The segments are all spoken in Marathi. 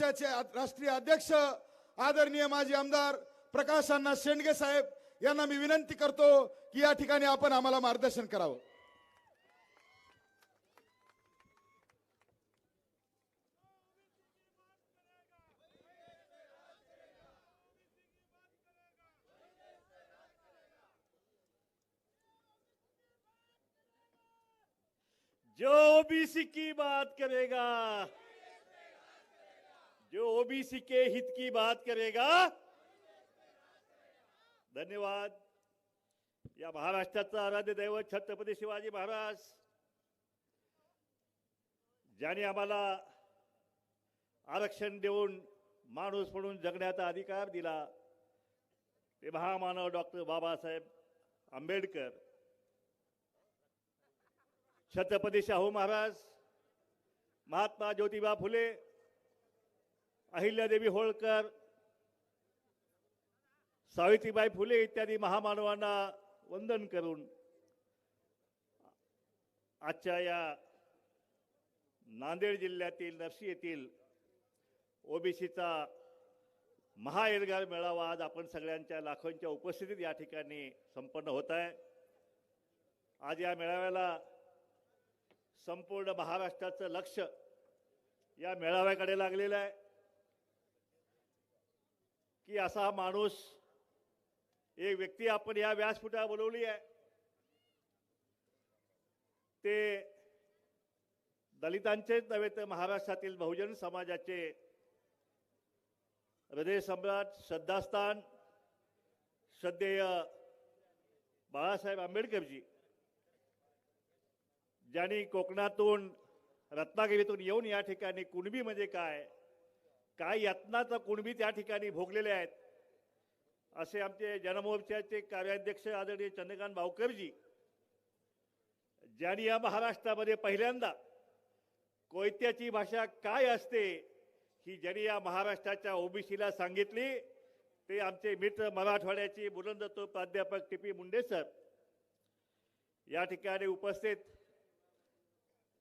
मोर्चाचे राष्ट्रीय अध्यक्ष आदरणीय माजी आमदार प्रकाश अण्णा शेंडगे साहेब यांना मी विनंती करतो की या ठिकाणी आपण आम्हाला मार्गदर्शन करावं. जो ओबीसी की बात करेगा जो ओबीसी के हित की बात करेगा धन्यवाद। या महाराष्ट्राचा आराध्य दैवत छत्रपती शिवाजी महाराज ज्याने आम्हाला आरक्षण देऊन माणूस म्हणून जगण्याचा अधिकार दिला ते महामानव डॉक्टर बाबासाहेब आंबेडकर छत्रपती शाहू महाराज महात्मा ज्योतिबा फुले अहिल्यादेवी होळकर सावित्रीबाई फुले इत्यादी महामानवांना वंदन करून आजच्या या नांदेड जिल्ह्यातील नरसी येथील ओबीसीचा महाएल्गार मेळावा आज आपण सगळ्यांच्या लाखोंच्या उपस्थितीत या ठिकाणी संपन्न होत आहे. आज या मेळाव्याला संपूर्ण महाराष्ट्राचं लक्ष या मेळाव्याकडे लागलेलं आहे. की असा हा माणूस एक व्यक्ती आपण या व्यासपीठा बोलवली आहे. ते दलितांचेच नव्हे तर महाराष्ट्रातील बहुजन समाजाचे हृदय सम्राट श्रद्धास्थान श्रद्धेय बाळासाहेब आंबेडकरजी ज्यांनी कोकणातून रत्नागिरीतून येऊन या ठिकाणी कुणबी म्हणजे काय काय यातनाचा कुणबी त्या ठिकाणी भोगलेले आहेत. असे आमचे जनमोर्चाचे कार्याध्यक्ष आदरणीय चंद्रकांत भावकरजी ज्यांनी या महाराष्ट्रामध्ये पहिल्यांदा कोयत्याची भाषा काय असते ही ज्यांनी या महाराष्ट्राच्या ओबीसीला सांगितली ते आमचे मित्र मराठवाड्याचे बुलंदतो प्राध्यापक टी पी मुंडे सर. या ठिकाणी उपस्थित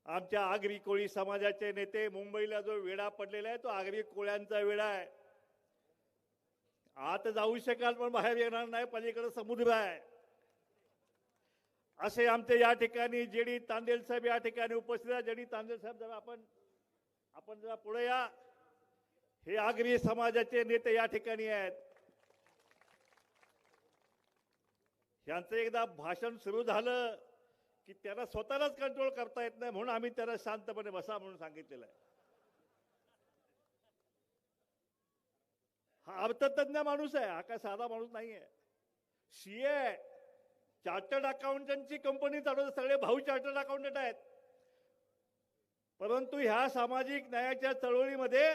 आमच्या आगरी कोळी समाजाचे नेते मुंबईला जो वेढा पडलेला आहे तो आगरी कोळ्यांचा वेढा आहे. आत जाऊ शकाल पण बाहेर येणार नाही पलीकडे समुद्र आहे. असे आमचे या ठिकाणी जेडी तांदेल साहेब या ठिकाणी उपस्थित आहे जेडी तांदेल साहेब जरा आपण आपण जरा पुढे या. हे आगरी समाजाचे नेते या ठिकाणी आहेत. यांचं एकदा भाषण सुरू झालं. की त्यांना स्वतःलाच कंट्रोल करता येत नाही म्हणून आम्ही त्यांना शांतपणे बसा म्हणून सांगितलेलं आहे. हा अर्थतज्ञ माणूस आहे हा काय साधा माणूस नाही आहे. सीए चार्टर्ड अकाउंटंटची कंपनी चालवते सगळे भाऊ चार्टर्ड अकाउंटंट आहेत. परंतु ह्या सामाजिक न्यायाच्या चळवळीमध्ये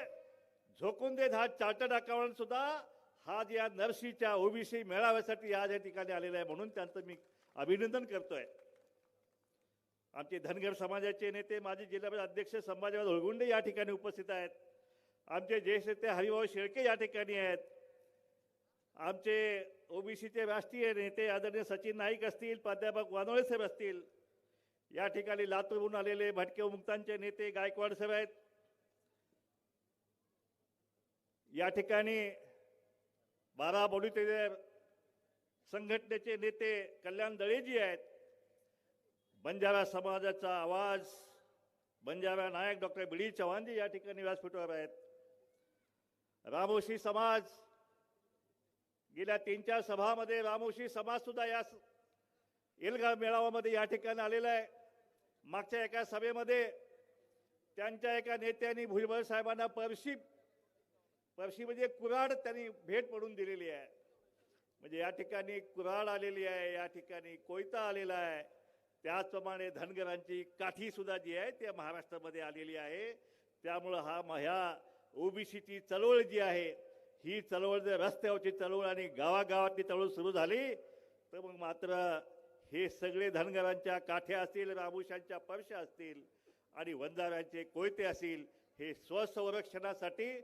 झोकून देत हा चार्टर्ड अकाउंटंट सुद्धा हा या नरसीच्या ओबीसी मेळाव्यासाठी आज या ठिकाणी आलेला आहे म्हणून त्यांचं मी अभिनंदन करतोय. आमचे धनगर समाजाचे नेते माजी जिल्हा अध्यक्ष संभाजीराव होळगुंडे या ठिकाणी उपस्थित आहेत. आमचे ज्येष्ठ नेते हरिभाऊ शेळके या ठिकाणी आहेत. आमचे ओबीसीचे राष्ट्रीय नेते आदरणीय सचिन नाईक असतील प्राध्यापक वानोळे साहेब असतील. या ठिकाणी लातूरहून आलेले भटके मुक्तांचे नेते गायकवाड साहेब आहेत. या ठिकाणी बारा बडुतेदार संघटनेचे नेते कल्याण दळेजी आहेत. बंजारा समाजाचा आवाज बंजारा नायक डॉक्टर बी डी चव्हाणजी या ठिकाणी व्यासपीठावर आहेत. रामोशी समाज गेल्या तीन चार सभामध्ये रामोशी समाज सुद्धा या स- एल्गार मेळाव्यामध्ये या ठिकाणी आलेला आहे. मागच्या एका सभेमध्ये त्यांच्या एका नेत्यांनी भुजबळ साहेबांना परशी परशी म्हणजे कुराड त्यांनी भेट पडून दिलेली आहे. म्हणजे या ठिकाणी कुराड आलेली आहे या ठिकाणी कोयता आलेला आहे. त्याचप्रमाणे धनगरांची काठीसुद्धा जी आहे त्या महाराष्ट्रामध्ये आलेली आहे. त्यामुळं हा ह्या ओबीसीची चळवळ जी आहे ही चळवळ जर रस्त्यावरची चळवळ आणि गावागावातली चळवळ सुरू झाली तर मग मात्र हे सगळे धनगरांच्या काठ्या असतील राबुशांच्या परश्या असतील आणि वंजाऱ्यांचे कोयते असतील हे स्वसंरक्षणासाठी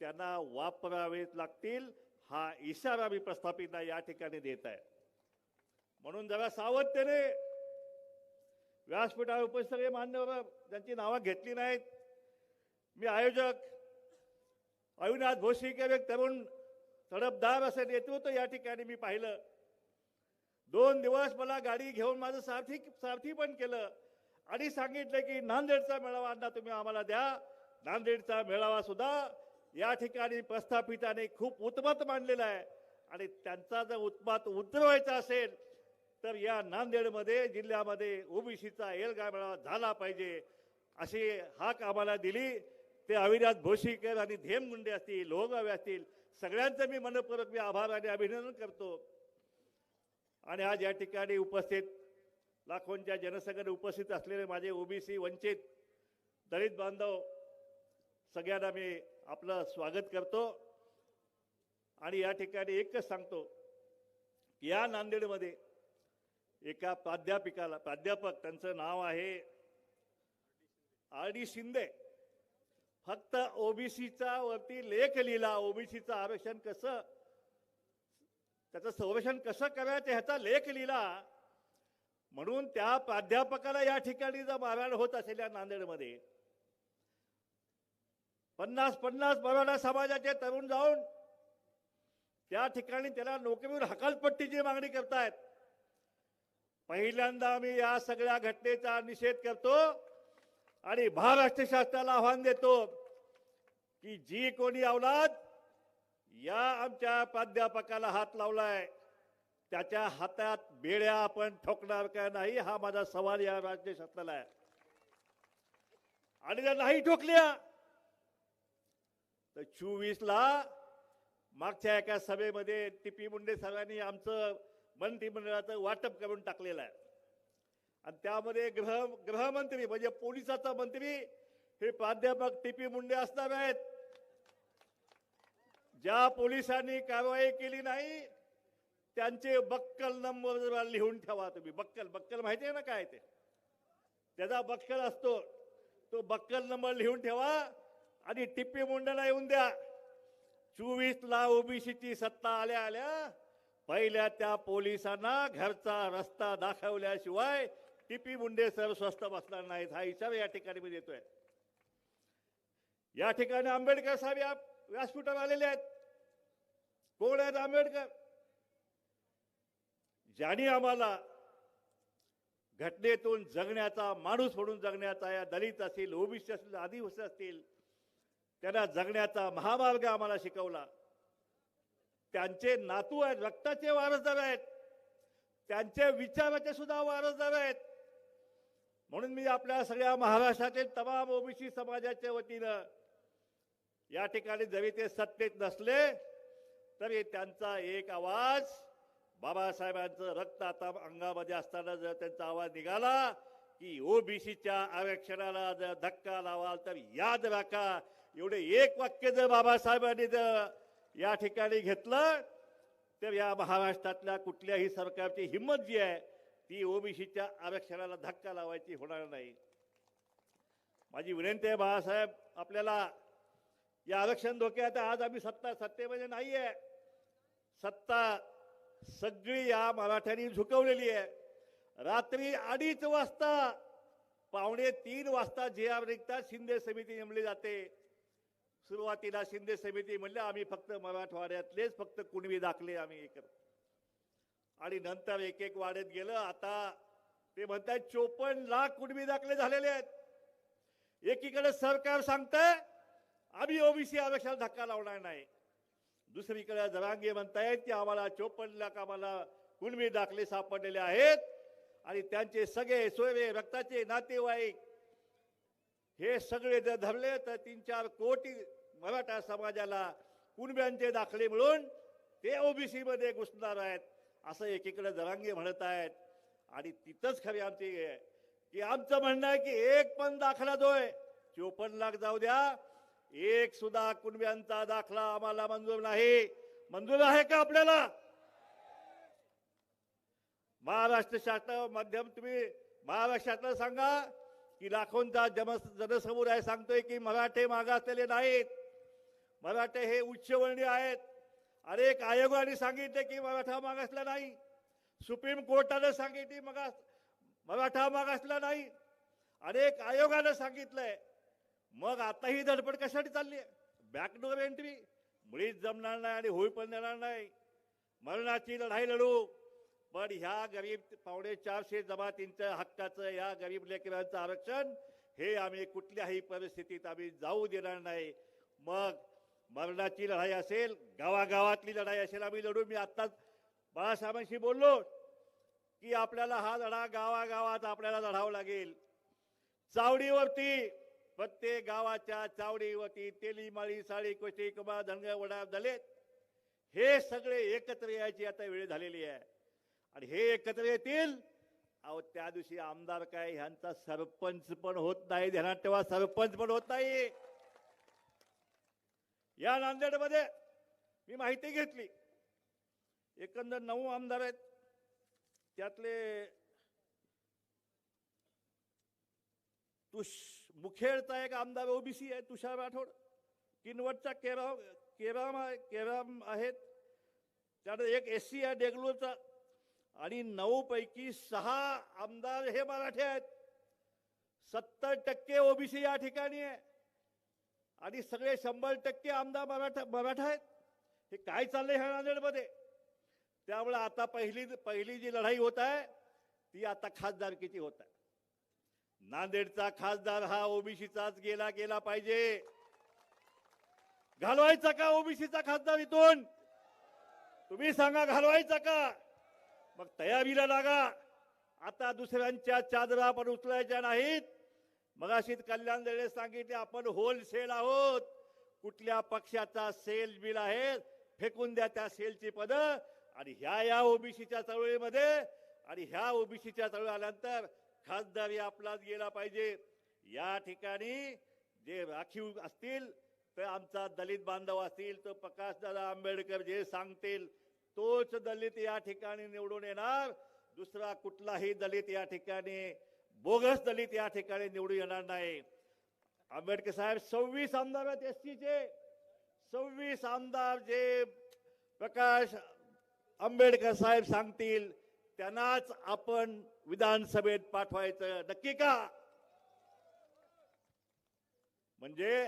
त्यांना वापरावेच लागतील हा इशारा मी प्रस्थापितांना या ठिकाणी देत आहे. म्हणून जरा सावधतेने व्यासपीठावर उपस्थित सगळे मान्यवर त्यांची नावं घेतली नाहीत. मी आयोजक अविनाथ भोशीकर एक तरुण तडपदार असं नेतृत्व या ठिकाणी मी पाहिलं. दोन दिवस मला गाडी घेऊन माझं सारथी सारथी पण केलं आणि सांगितलं की नांदेडचा मेळावा अण्णा तुम्ही आम्हाला द्या. नांदेडचा मेळावा सुद्धा या ठिकाणी प्रस्थापिताने खूप उत्मत मांडलेला आहे. आणि त्यांचा जर उत्मात उतरवायचा असेल तर या नांदेडमध्ये जिल्ह्यामध्ये ओबीसीचा एल्गा झाला पाहिजे अशी हाक आम्हाला दिली. ते अविनाश भोशीकर आणि धेमगुंडे असतील लोहगावे असतील सगळ्यांचं मी मनपूर्वक मी आभार आणि अभिनंदन करतो. आणि आज या ठिकाणी उपस्थित लाखोंच्या जनसंघाने उपस्थित असलेले माझे ओबीसी वंचित दलित बांधव सगळ्यांना मी आपलं स्वागत करतो. आणि या ठिकाणी एकच सांगतो या नांदेडमध्ये एका प्राध्यापिकाला प्राध्यापक त्यांचं नाव आहे आर डी शिंदे. फक्त ओबीसीचा वरती लेख लिहिला ओबीसीचं आरक्षण कसं त्याचं संरक्षण कसं करायचं ह्याचा लेख लिहिला. म्हणून त्या प्राध्यापकाला या ठिकाणी जर मारहाण होत असेल या नांदेडमध्ये पन्नास पन्नास मराठा समाजाचे तरुण जाऊन त्या ठिकाणी त्याला नोकरीवर हकालपट्टीची मागणी करतायत. पहिल्यांदा आम्ही या सगळ्या घटनेचा निषेध करतो आणि महाराष्ट्र शासनाला आव्हान देतो की जी कोणी अवलाद या आमच्या प्राध्यापकाला हात लावलाय त्याच्या हातात बेड्या आपण ठोकणार का नाही हा माझा सवाल या राज्य शासनाला आहे. आणि जर नाही ठोकल्या तर चोवीस ला मागच्या एका सभेमध्ये टीपी मुंडे साहेबांनी आमचं मंत्रिमंडळाचं वाटप करून टाकलेलं आहे. आणि त्यामध्ये गृह गृहमंत्री म्हणजे पोलिसाचा मंत्री हे प्राध्यापक टीपी मुंडे असणार आहेत. ज्या पोलिसांनी कारवाई केली नाही त्यांचे बक्कल नंबर जरा लिहून ठेवा तुम्ही. बक्कल बक्कल माहिती आहे ना काय ते? त्याचा बक्कल असतो. तो बक्कल नंबर लिहून ठेवा आणि टिप्पी मुंडेला येऊन द्या. चोवीस ला ओबीसीची सत्ता आल्या आल्या पहिल्या त्या पोलिसांना घरचा रस्ता दाखवल्याशिवाय टीपी मुंडे सर स्वस्त बसणार नाहीत. हा इशारा या ठिकाणी मी देतोय. या ठिकाणी आंबेडकर साहेब या व्यासपीठावर आलेले आहेत. कोण आहेत आंबेडकर? ज्यांनी आम्हाला घटनेतून जगण्याचा माणूस म्हणून जगण्याचा या दलित असतील ओबीसी असतील आदिवासी असतील त्यांना जगण्याचा महामार्ग आम्हाला शिकवला. त्यांचे नातू आहेत रक्ताचे वारसदार आहेत. त्यांचे विचाराचे सुद्धा वारसदार आहेत. म्हणून मी आपल्या सगळ्या महाराष्ट्रातील तमाम ओबीसी समाजाच्या वतीनं या ठिकाणी जरी ते सत्तेत नसले तरी त्यांचा एक आवाज बाबासाहेबांचं रक्त आता अंगामध्ये असताना जर त्यांचा आवाज निघाला की ओबीसीच्या आरक्षणाला जर धक्का लावाल तर याद राखा. एवढे एक वाक्य जर बाबासाहेबांनी जर या ठिकाणी घेतलं तर या महाराष्ट्रातल्या कुठल्याही सरकारची हिंमत जी आहे ती ओबीसीच्या आरक्षणाला धक्का लावायची होणार नाही. माझी विनंती आहे बाळासाहेब आपल्याला या आरक्षण धोक्यात आज आम्ही सत्ता सत्तेमध्ये नाही आहे सत्ता सगळी या मराठ्यांनी झुकवलेली आहे. रात्री अडीच वाजता पावणे तीन वाजता जे आर निघतात शिंदे समिती नेमली जाते. सुरुवातीला शिंदे समिती म्हणल्या आम्ही फक्त मराठवाड्यातलेच फक्त कुणबी दाखले आम्ही हे करतो. आणि नंतर एक एक वाढत गेलं आता ते म्हणतात चोपन्न लाख कुणबी दाखले झालेले आहेत. एकीकडे सरकार सांगतंय आम्ही ओबीसी आरक्षणाला धक्का लावणार नाही. दुसरीकडे जरांगे म्हणतायत की आम्हाला चोपन्न लाख आम्हाला कुणबी दाखले सापडलेले आहेत. आणि त्यांचे सगळे सोयरे रक्ताचे नातेवाईक हे सगळे जर धरले तर तीन चार कोटी मराठा समाजाला कुणब्यांचे दाखले मिळून ते ओबीसीमध्ये घुसणार आहेत असं एकीकडे जरांगे म्हणत आहेत. आणि तिथंच खरी आमची की आमचं म्हणणं आहे की एक पण दाखला जो आहे चोपन्न लाख जाऊ द्या. एक सुद्धा कुणब्यांचा दाखला आम्हाला मंजूर नाही. मंजूर आहे का आपल्याला? महाराष्ट्र शासन माध्यम तुम्ही महाराष्ट्रातलं सांगा. की लाखोंचा जम जनसमुदाय सांगतोय की मराठे मागासलेले नाहीत. मराठे हे उच्चवर्णीय आहेत. अनेक आयोगाने सांगितले की मराठा मागासला नाही. सुप्रीम कोर्टानं सांगितले मागास मराठा मागासला नाही. अनेक आयोगानं सांगितलंय. मग आता ही धडपड कशासाठी चालली आहे? बॅकडोर एंट्री मुळीच जमणार नाही आणि होई पण देणार नाही. मरणाची लढाई लढू. पण ह्या गरीब पावणे चारशे जमातींचं हक्काचं या गरीब लेकरांचं आरक्षण हे आम्ही कुठल्याही परिस्थितीत आम्ही जाऊ देणार नाही. मग मरणाची लढाई असेल गावागावातली लढाई असेल आम्ही लढू. मी आत्ताच बाळासाहेबांशी बोललो की आपल्याला हा लढा गावागावात आपल्याला लढावं लागेल. चावडीवरती प्रत्येक गावाच्या चावडीवरती तेलीमाळी साळी साडी कोष्टी कमा धनगर वडा दलित हे सगळे एकत्र यायची आता वेळ झालेली आहे. आणि हे एकत्र येतील. अहो त्या दिवशी आमदार काय ह्यांचा सरपंच पण होत नाही ध्यानात ठेवा सरपंच पण होत नाही. या नांदेडमध्ये मी माहिती घेतली. एकंदर नऊ आमदार आहेत. त्यातले तुष मुखेडचा एक आमदार ओबीसी आहे तुषार राठोड. किनवटचा केराम केराम आहे केराम आहेत. त्यानंतर एक एस सी आहे डेगलोरचा. आणि नऊ पैकी सहा आमदार हे मराठे आहेत. सत्तर टक्के ओबीसी या ठिकाणी आहे. आणि सगळे शंभर टक्के आमदार मराठा मराठा आहेत. हे काय चाललंय ह्या नांदेडमध्ये? त्यामुळे आता पहिली पहिली जी लढाई होत आहे ती आता खासदारकीची होत आहे. नांदेडचा खासदार हा ओबीसीचाच गेला गेला पाहिजे. घालवायचा का ओबीसीचा खासदार इथून? तुम्ही सांगा घालवायचा का? मग तयारीला लागा. आता दुसऱ्यांच्या चादरा आपण उचलायच्या नाहीत. मगाशीत कल्याण दळे सांगितले आपण होलसेल आहोत. कुठल्या पक्षाचा सेल बिल आहे फेकून द्या त्या सेलची पद. आणि ह्या या ओबीसीच्या चळवळीमध्ये आणि ह्या ओबीसीच्या चळवळी आल्यानंतर खासदारी आपलाच गेला पाहिजे. या ठिकाणी जे राखीव असतील तर आमचा दलित बांधव असतील तर प्रकाशदादा आंबेडकर जे सांगतील तोच दलित या ठिकाणी निवडून येणार. दुसरा कुठलाही दलित या ठिकाणी बोगस दलित या ठिकाणी निवडून येणार नाही. आंबेडकर साहेब सव्वीस आमदार आहेत एस चे सव्वीस आमदार जे प्रकाश आंबेडकर साहेब सांगतील त्यांनाच आपण विधानसभेत पाठवायचं. नक्की का? म्हणजे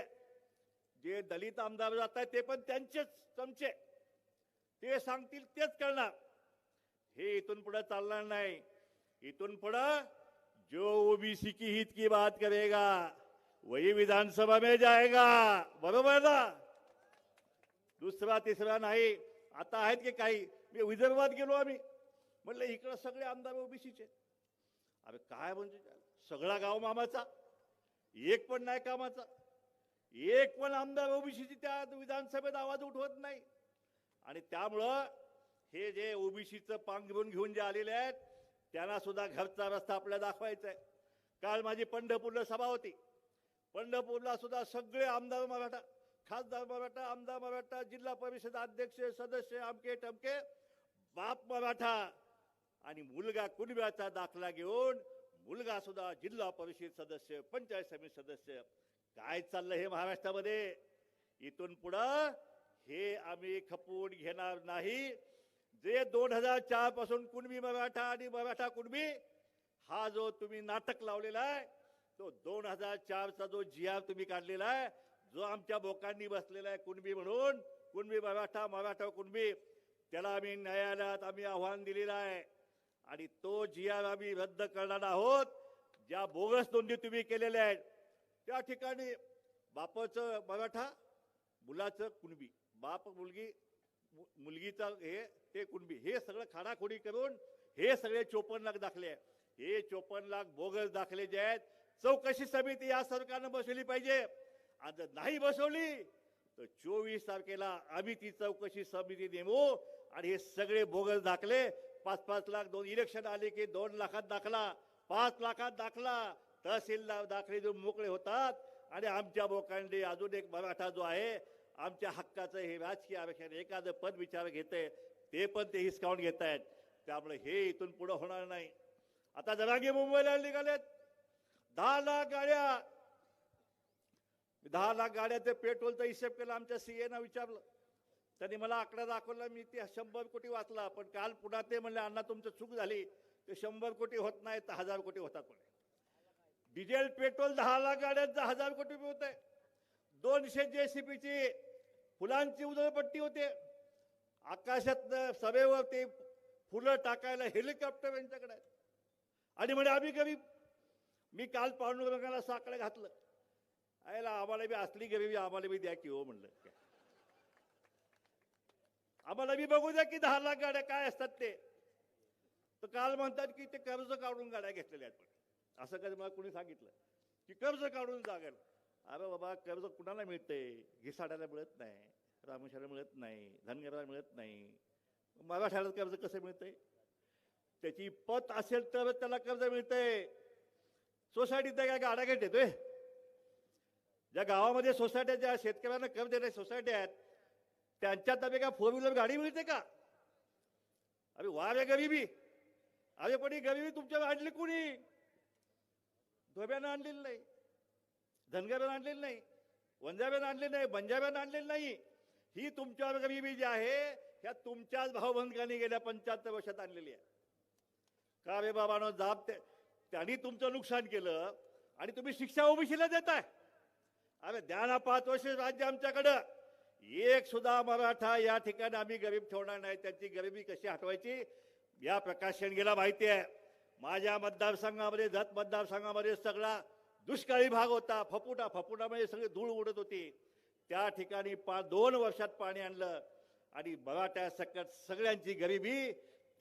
जे दलित आमदार जात आहेत ते पण त्यांचेच चमचे. ते सांगतील तेच करणार. हे इथून पुढे चालणार नाही. इथून पुढं जो ओबीसी की हित की बात करेगा वही विधानसभा में जाएगा. बरोबर ना? दुसरा तिसरा नाही. आता आहेत की काही? मी विदर्भात गेलो आम्ही. म्हटलं इकडं सगळे आमदार ओबीसीचे अरे काय म्हणजे? सगळा गाव मामाचा. एक पण नाही कामाचा. एक पण आमदार ओबीसीची त्या विधानसभेत आवाज उठवत नाही. आणि त्यामुळं हे जे ओबीसीचं पांग घेऊन जे आलेले आहेत त्यांना सुद्धा घरचा रस्ता आपल्याला दाखवायचा आहे. काल माझी पंढरपूरला सभा होती. पंढरपूरला सुद्धा सगळे आमदार मराठा खासदार मराठा आमदार मराठा जिल्हा परिषद अध्यक्ष सदस्य आमके टमके बाप मराठा आणि मुलगा कुणब्याचा दाखला घेऊन मुलगा सुद्धा जिल्हा परिषद सदस्य पंचायत समिती सदस्य. काय चाललं हे महाराष्ट्रामध्ये? इथून पुढं हे आम्ही खपवून घेणार नाही. जे दोन हजार चारपासून कुणबी मराठा आणि मराठा कुणबी हा जो तुम्ही नाटक लावलेला आहे तो दोन हजार चारचा जो जी आर तुम्ही काढलेला आहे जो आमच्या बोकांनी बसलेला आहे कुणबी म्हणून कुणबी मराठा मराठा कुणबी त्याला आम्ही न्यायालयात आम्ही आव्हान दिलेलं आहे. आणि तो जी आर आम्ही रद्द करणार आहोत ज्या बोगस नोंदी तुम्ही केलेल्या आहेत त्या ठिकाणी बापाचं मराठा मुलाचं कुणबी. बाप मुलगी मुलगीचा हे ते कुणबी हे सगळं खाडाखोडी करून हे सगळे चोपन्न लाख दाखले हे चोपन्न लाख बोगस दाखले जे आहेत चौकशी समिती या सरकारनं बसवली पाहिजे. आज नाही बसवली तर चोवीस तारखेला आम्ही ती चौकशी समिती नेमू आणि हे सगळे बोगस दाखले. पाच पाच लाख दोन इलेक्शन आले की दोन लाखात दाखला पाच लाखात दाखला. तहसीलदार दाखले जो मोकळे होतात. आणि आमच्या बोकांडे अजून एक मराठा जो आहे आमच्या हक्काचं हे राजकीय आरक्षण एखादं पद विचार घेते ते पण ते हिसकावून घेत आहेत त्यामुळे हे इथून पुढे होणार नाही. आता जरांगे मुंबईला निघालेत. दहा लाख गाड्या. दहा लाख गाड्याचे पेट्रोलचा हिशेब केला आमच्या सीएनं विचारलं. त्यांनी मला आकडा दाखवला मी ते शंभर कोटी वाचला पण काल पुन्हा ते म्हणले अण्णा तुमचं चूक झाली. ते शंभर कोटी होत नाही तर हजार कोटी होतात म्हणे. डिझेल पेट्रोल दहा लाख गाड्यांचा हजार कोटी रुपये होत आहे दोनशे जेसीबीची फुलांची उधळपट्टी होते. आकाशातनं सभेवर ते फुलं टाकायला हेलिकॉप्टर यांच्याकडे. आणि म्हणे आम्ही कवी मी काल पांडुरंगाला साकडं घातलं. आयला आम्हाला बी असली गरीबी आम्हाला बी द्या की हो म्हणलं. आम्हाला बी बघू द्या की दहा लाख गाड्या काय असतात ते. तर काल म्हणतात की ते कर्ज काढून गाड्या घेतलेल्या आहेत असं कधी मला कुणी सांगितलं? की कर्ज काढून जागेल अरे बाबा कर्ज कुणाला मिळतंय? घिसाड्याला मिळत नाही रामेश्वराला मिळत नाही धनगराला मिळत नाही. मराठ्याला कर्ज कसं मिळतंय? त्याची पत असेल तर त्याला कर्ज मिळतंय. सोसायटीत काय गाड्या घेत येतोय? ज्या गावामध्ये सोसायट्या ज्या शेतकऱ्यांना कर्ज देणाऱ्या सोसायट्या आहेत त्यांच्यात अबे का फोर व्हीलर गाडी मिळते का? अरे वा रे गरिबी. अरे पण ही गरिबी तुमच्या आणली कुणी? धोब्यानं आणलेली नाही. धनगरानं आणलेली नाही वंजाब्यानं आणलेली नाही बंजाब्यानं आणलेली नाही. ही तुमच्यावर गरिबी जी आहे ह्या तुमच्याच भावबंधकांनी गेल्या पंच्याहत्तर वर्षात आणलेली आहे. का रे बाबानो जाब त्यांनी तुमचं नुकसान केलं आणि तुम्ही शिक्षा ओबीसीला देताय. अरे द्या ना पाच वर्ष राज्य आमच्याकडं. एक सुद्धा मराठा या ठिकाणी आम्ही गरीब ठेवणार नाही त्यांची गरिबी कशी हटवायची? या प्रकाश शेंडगेला माहिती आहे. माझ्या मतदारसंघामध्ये जत मतदारसंघामध्ये सगळा दुष्काळी भाग होता फपुटा फपुटामध्ये सगळी धूळ उडत होती. त्या ठिकाणी पा दोन वर्षात पाणी आणलं आणि मराठ्या सकट सगळ्यांची गरिबी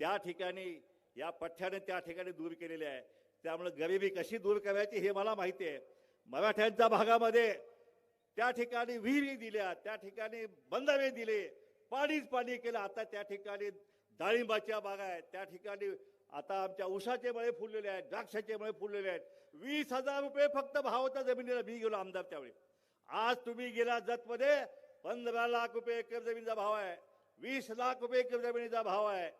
त्या ठिकाणी या पठ्ठ्याने त्या ठिकाणी दूर केलेली आहे. त्यामुळे गरिबी कशी दूर करायची हे मला माहिती आहे. मराठ्यांच्या भागामध्ये त्या ठिकाणी विहिरी दिल्या त्या ठिकाणी बंधारे दिले पाणीच पाणी केलं. आता त्या ठिकाणी डाळिंबाच्या बागा आहेत त्या ठिकाणी आता आमच्या उसाचे मळे फुललेले आहेत द्राक्षाचे मळे फुललेले आहेत. वीस हजार रुपये फक्त भाव होता जमिनीला मी गेलो आमदार त्यावेळी. आज तुम्ही गेला जतमध्ये पंधरा लाख रुपये एकर जमिनीचा भाव आहे. वीस लाख रुपये एकर जमिनीचा भाव आहे.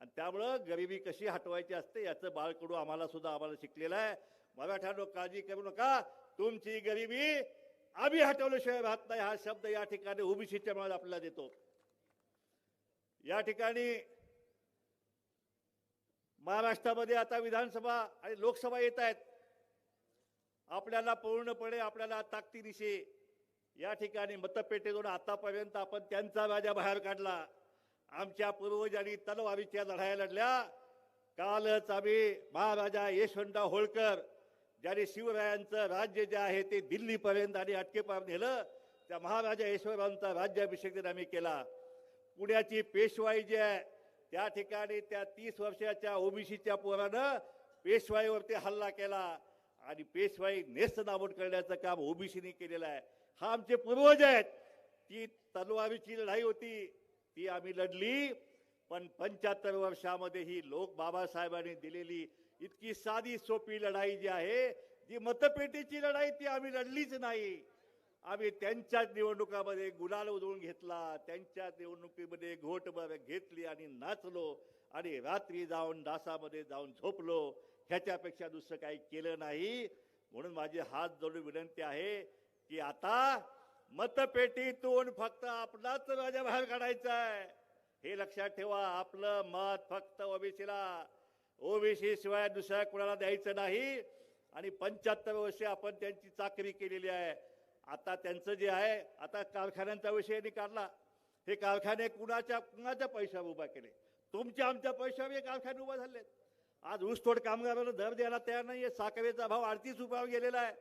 आणि त्यामुळं गरिबी कशी हटवायची असते याचं बाळकडू आम्हाला सुद्धा आम्हाला शिकलेलं आहे. मराठ्यानो काळजी करू नका. तुमची गरिबी आम्ही हटवल्याशिवाय राहत नाही. हा शब्द या ठिकाणी ओबीसीच्या मुळे आपल्याला देतो. या ठिकाणी महाराष्ट्रामध्ये आता विधानसभा आणि लोकसभा येत आहेत. आपल्याला पूर्णपणे आपल्याला ताकदीनिशी या ठिकाणी मतपेटीतून आतापर्यंत आपण त्यांचा राजा बाहेर काढला. आमच्या पूर्वजांनी तलवारीच्या लढाया लढल्या. कालच आम्ही महाराजा यशवंतराव होळकर ज्याने शिवरायांचं राज्य जे आहे ते दिल्लीपर्यंत आणि अटकेपार नेलं त्या महाराजा यशवंतरावांचा राज्याभिषेक दिन आम्ही केला. पुण्याची पेशवाई जी आहे त्या ठिकाणी त्या तीस वर्षाच्या ओबीसीच्या पोरानं पेशवाईवरती हल्ला केला. आणि पेशवाई नेस्त नाबूद करण्याचं काम ओबीसीने केलेलं आहे. हा आमचे पूर्वज आहेत. ती तलवारीची लढाई होती. ती आम्ही लढली. पण पंच्याहत्तर वर्षामध्ये ही लोक बाबासाहेबांनी दिलेली इतकी साधी सोपी लढाई जी आहे जी मतपेटीची लढाई ती आम्ही लढलीच नाही. आम्ही त्यांच्याच निवडणुकामध्ये गुलाल उधळून घेतला. त्यांच्याच निवडणुकीमध्ये घोटभर घेतली आणि नाचलो. आणि रात्री जाऊन डासामध्ये जाऊन झोपलो ह्याच्यापेक्षा दुसरं काही केलं नाही. म्हणून माझी हात जोडून विनंती आहे की आता मतपेटीतून फक्त आपलाच राजा बाहेर काढायचा आहे. हे लक्षात ठेवा आपलं मत फक्त ओबीसीला. ओबीसी शिवाय दुसऱ्या कुणाला द्यायचं नाही. आणि पंच्याहत्तर वर्षे आपण त्यांची चाकरी केलेली आहे. आता त्यांचं जे आहे आता कारखान्यांचा विषय यांनी काढला हे कारखाने कुणाच्या कुणाच्या पैशावर उभा केले? तुमच्या आमच्या पैशावर कारखाने उभा झालेत. आज ऊसतोड कामगारांना दर द्यायला तयार नाहीये. साखरेचा भाव अडतीस रुपयावर गेलेला आहे.